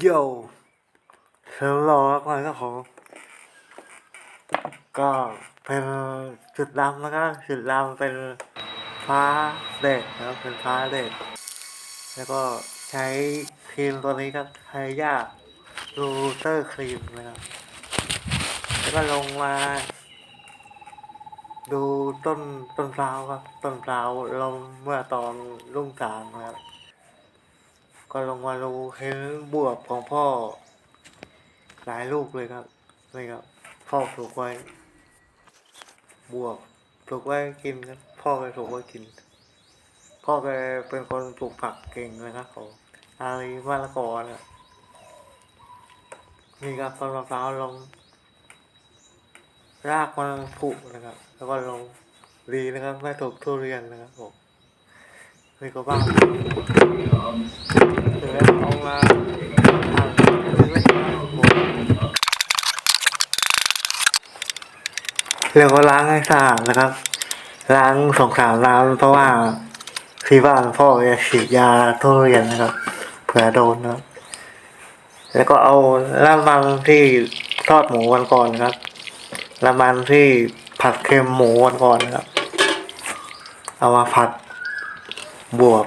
โย่เชิญรอก่อนครับผมก็เป็นจุดดำนะครับจุดดำเป็นฟ้าเด็กนะครับเป็นฟ้าเด็กแล้วก็ใช้ครีมตัวนี้ครับไฮยาลูเตอร์ครีมนะครับแล้วก็ลงมา ดูต้นต้นพร้าวครับ ต้นพร้าวลงเมื่อตอนรุ่งสางนะครับ ก็ลงมาดูเห็นบวบของพ่อ หลายลูกเลยครับนี่ครับ พ่อปลูกไว้ บวบปลูกไว้กินครับพ่อแกปลูกไว้กิน พ่อแกเป็นคนปลูกผักเก่งเลยครับผมอาลีมะละกอนะนี่ครับต้นมะพร้าวลง รากมันผุนะครับ แล้วก็ลงดีนะครับไม่ถูกทุเรียนนะครับผม นี่ก็บ้างเสร็จแล้เอามาหั่นแล้วก็ล้างให้สะอาดนะครับ ล้างสองสามน้ำเพราะว่าที่บ้านพ่อจะฉีดยาทุเรียนนะครับเผื่อโดนนะครับแล้วก็เอาน้ำมันที่ทอดหมูวันก่อนนะครับน้ำมันที่ผัดเค็มหมูวันก่อนนะครับ เอามาผัด บวบ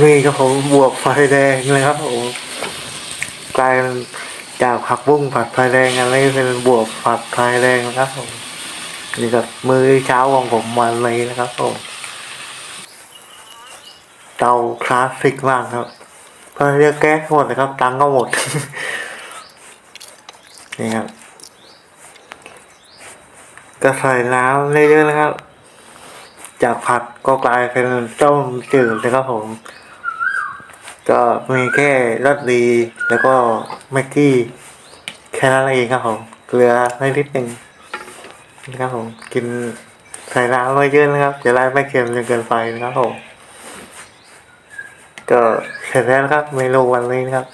นี่ครับผมบวบไฟแดงเลยครับผมกลายเป็นจากผักบุ้งผัดไฟแดงอันนี้เป็นบวบผัดไฟแดงนะครับผมนี่ครับมือเช้าของผมวันนี้นะครับผมเตาคลาสสิกมากครับเพราะเรียกแก๊สหมดนะครับ ตังก็หมด นี่ครับก็ใส่น้ำเยอะๆนะครับ จากผัดก็กลายเป็นต้มจืดนะครับผม ก็มีแค่รสดีแล้วก็แม็กกี้แค่นั้นเองครับผมเกลือนิดหนึ่งนะครับผมกินใส่น้ำไว้เยอะนะครับจะได้ไม่เค็มจนเกินไปนะครับผมก็เสร็จแล้วครับเมนูวันนี้นะครับ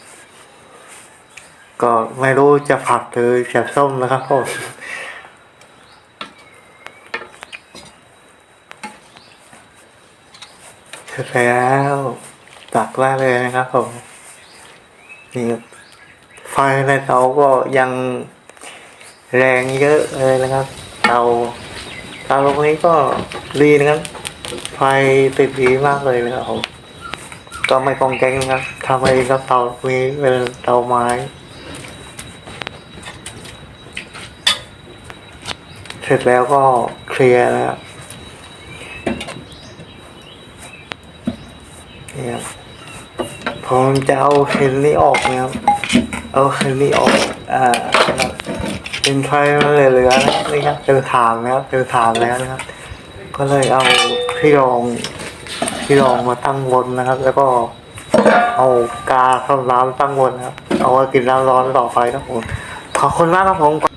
ก็ไม่รู้จะผัดหรือจะส้มนะครับผม เสร็จแล้วตักได้เลยนะครับผม นี่ไฟในเตาก็ยังแรงเยอะเลยนะครับเตาเตาตรงนี้ก็ดีนะครับ ไฟติดดีมากเลยนะครับผมก็ไม่กองแกงนะครับทำเองกับเตานี้เป็นเตาไม้เสร็จแล้วก็เคลียร์นะครับ นี่ครับผมจะเอาเคนนี้ออกนะครับ เอาเคนนี้ออก อ่า เป็นไฟมันเหลือนะครับเป็นฐานนะครับเป็นฐานแล้วนะครับ ก็เลยเอาที่รองที่รองมาตั้งบนนะครับ แล้วก็เอากาเข้าน้ำตั้งบนนะครับ เอาไว้กินน้ำร้อนต่อไปนะครับผมขอบคุณมากครับผม